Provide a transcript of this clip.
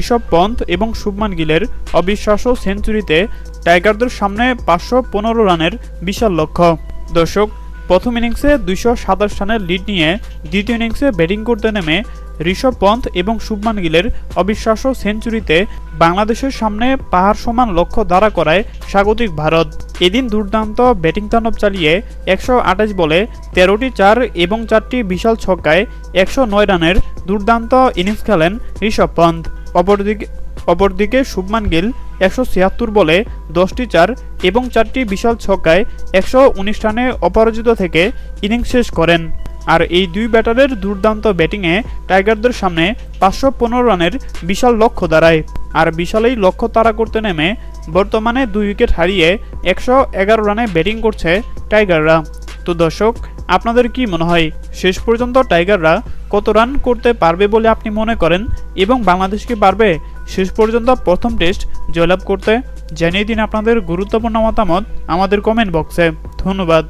ঋষভ পন্থ এবং শুভমান গিলের অবিশ্বাস্য সেঞ্চুরিতে টাইগারদের সামনে পাঁচশো পনেরো রানের বিশাল লক্ষ্য। দর্শক, প্রথম ইনিংসে দুইশো সাতাশ রানের লিড নিয়ে দ্বিতীয় ইনিংসে ব্যাটিং করতে নেমে ঋষভ পন্থ এবং শুভমান গিলের অবিশ্বাস্য সেঞ্চুরিতে বাংলাদেশের সামনে পাহাড় সমান লক্ষ্য দাঁড়া করায় স্বাগতিক ভারত। এদিন দুর্দান্ত ব্যাটিং তাণ্ডব চালিয়ে একশো আঠাশ বলে তেরোটি চার এবং চারটি বিশাল ছক্কায় একশো নয় রানের দুর্দান্ত ইনিংস খেলেন ঋষভ পন্থ। অপরদিকে অপরদিকে শুভমান গিল একশো ছিয়াত্তর বলে দশটি চার এবং চারটি বিশাল ছক্কায় একশো উনিশ রানে অপরাজিত থেকে ইনিংস শেষ করেন। আর এই দুই ব্যাটারের দুর্দান্ত ব্যাটিংয়ে টাইগারদের সামনে পাঁচশো পনেরো রানের বিশাল লক্ষ্য দাঁড়ায়। আর বিশাল এই লক্ষ্য তাড়া করতে নেমে বর্তমানে দুই উইকেট হারিয়ে একশো এগারো রানে ব্যাটিং করছে টাইগাররা। তো দর্শক, আপনাদের কি মনে হয়, শেষ পর্যন্ত টাইগাররা কত রান করতে পারবে বলে আপনি মনে করেন এবং বাংলাদেশ কি পারবে? শেষ পর্যন্ত প্রথম টেস্ট জয়লাভ করতে জানিয়ে দিন আপনাদের গুরুত্বপূর্ণ মতামত আমাদের কমেন্ট বক্সে ধন্যবাদ।